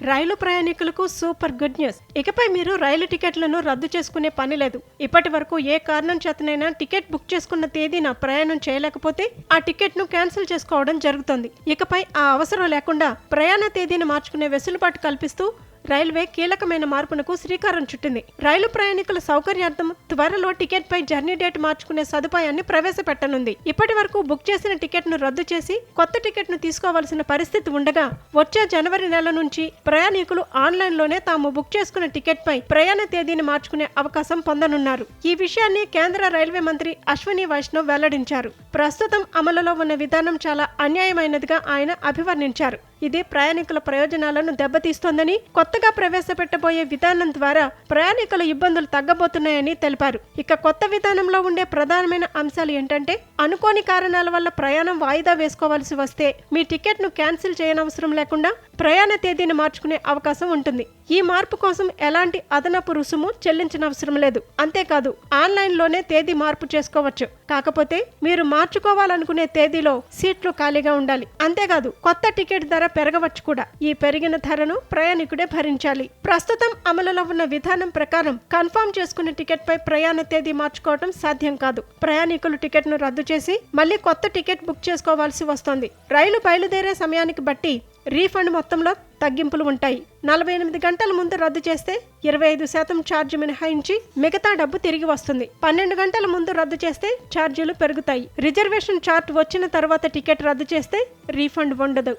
రైలు ప్రయాణికులకు super good news. ఇకపై మీరు రైలు టికెట్లను రద్దు చేసుకునే పని లేదు. ఇప్పటి వరకు ఏ కారణం చేతనైనా టికెట్ బుక్ చేసుకున్న తేదీన ప్రయాణం చేయలేకపోతే ఆ టికెట్ను క్యాన్సిల్ చేసుకోవడం జరుగుతుంది. ఇకపై ఆ అవసరం లేకుండా ప్రయాణ తేదీని మార్చుకునే వెసులుబాటు కల్పిస్తూ రైల్వే కీలకమైన మార్పునకు శ్రీకారం చుట్టింది. రైలు ప్రయాణికుల సౌకర్యార్థం త్వరలో టికెట్ పై జర్నీ డేట్ మార్చుకునే సదుపాయాన్ని ప్రవేశపెట్టనుంది. ఇప్పటి వరకు బుక్ చేసిన టికెట్ను రద్దు చేసి కొత్త టికెట్ను తీసుకోవాల్సిన పరిస్థితి ఉండగా వచ్చే జనవరి నెల నుంచి ప్రయాణికులు ఆన్లైన్లోనే తాము బుక్ చేసుకున్న టికెట్ పై ప్రయాణ తేదీని మార్చుకునే అవకాశం పొందనున్నారు. ఈ విషయాన్ని కేంద్ర రైల్వే మంత్రి అశ్విని వైష్ణవ్ వెల్లడించారు. ప్రస్తుతం అమలులో ఉన్న విధానం చాలా అన్యాయమైనదిగా ఆయన అభివర్ణించారు. ఇది ప్రయాణికుల ప్రయోజనాలను దెబ్బతీస్తోందని కొత్తగా ప్రవేశపెట్టబోయే విధానం ద్వారా ప్రయాణికుల ఇబ్బందులు తగ్గబోతున్నాయని తెలిపారు. ఇక కొత్త విధానంలో ఉండే ప్రధానమైన అంశాలు ఏంటంటే అనుకోని కారణాల వల్ల ప్రయాణం వాయిదా వేసుకోవాల్సి వస్తే మీ టికెట్ను క్యాన్సిల్ చేయనవసరం లేకుండా ప్రయాణ తేదీని మార్చుకునే అవకాశం ఉంటుంది. ఈ మార్పు కోసం ఎలాంటి అదనపు రుసుము చెల్లించనవసరం లేదు. అంతేకాదు ఆన్లైన్లోనే తేదీ మార్పు చేసుకోవచ్చు. కాకపోతే మీరు మార్చుకోవాలనుకునే తేదీలో సీట్లు ఖాళీగా ఉండాలి. అంతేకాదు కొత్త టికెట్ ధర పెరగవచ్చు కూడా. ఈ పెరిగిన ధరను ప్రయాణికుడే భరించాలి. ప్రస్తుతం అమలులో ఉన్న విధానం ప్రకారం కన్ఫర్మ్ చేసుకున్న టికెట్పై ప్రయాణ తేదీ మార్చుకోవడం సాధ్యం కాదు. ప్రయాణికులు టికెట్ను రద్దు చేసి మళ్ళీ కొత్త టికెట్ బుక్ చేసుకోవాల్సి వస్తోంది. రైలు బయలుదేరే సమయానికి బట్టి రీఫండ్ మొత్తంలో తగ్గింపులు ఉంటాయి. నలభై ఎనిమిది గంటల ముందు రద్దు చేస్తే ఇరవై ఐదు శాతం ఛార్జ్ మినహాయించి మిగతా డబ్బు తిరిగి వస్తుంది. పన్నెండు గంటల ముందు రద్దు చేస్తే ఛార్జీలు పెరుగుతాయి. రిజర్వేషన్ చార్ట్ వచ్చిన తర్వాత టికెట్ రద్దు చేస్తే రీఫండ్ ఉండదు.